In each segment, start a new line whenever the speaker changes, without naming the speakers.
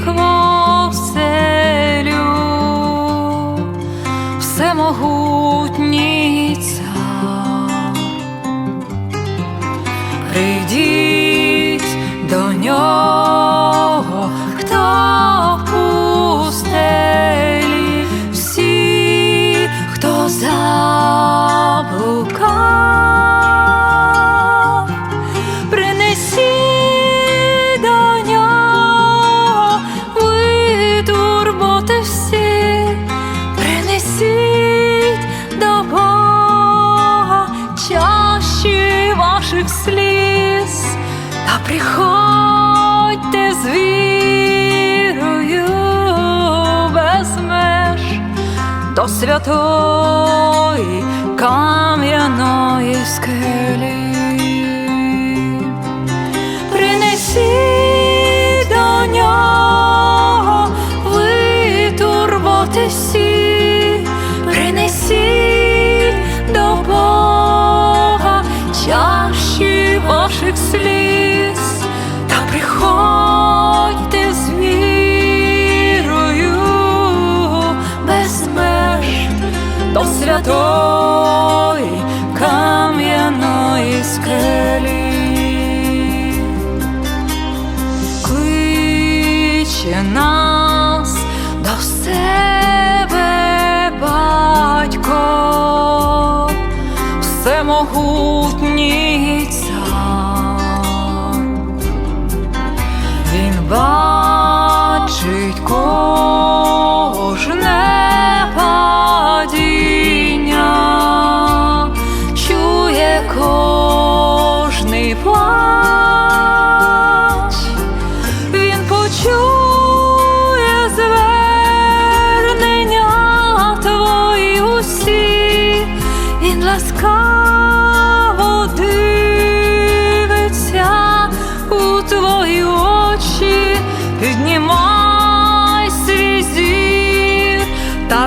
Тихо вселю, всемогу. наших сліз, та приходьте з вірою без меж до святої кам'яної скелі. Ходьте з вірою без меж до святої кам'яної скелі, кличе нас до себе батько, всемогутній цар. бачить кожен.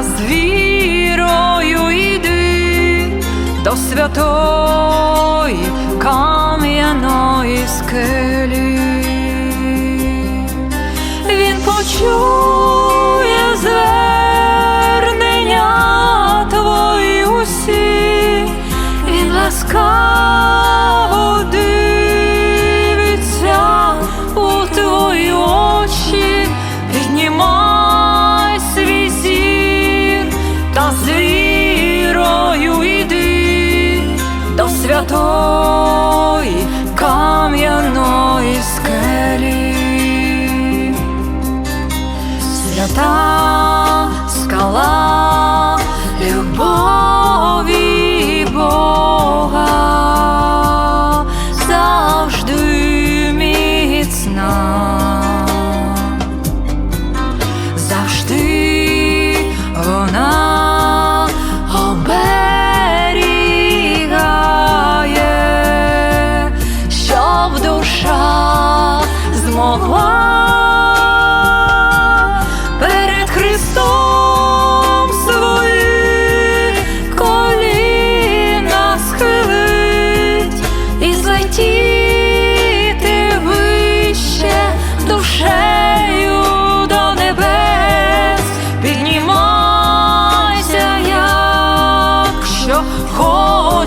з вірою йди до святої кам'яної скелі. висотої кам'яної скелі. Свята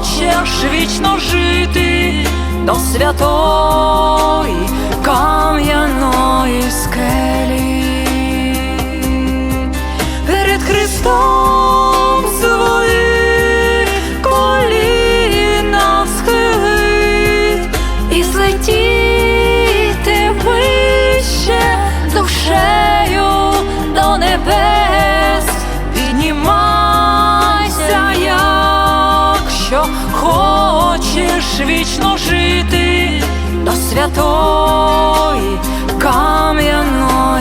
хочеш вічно жити до святої. вічно жити до святої кам'яної.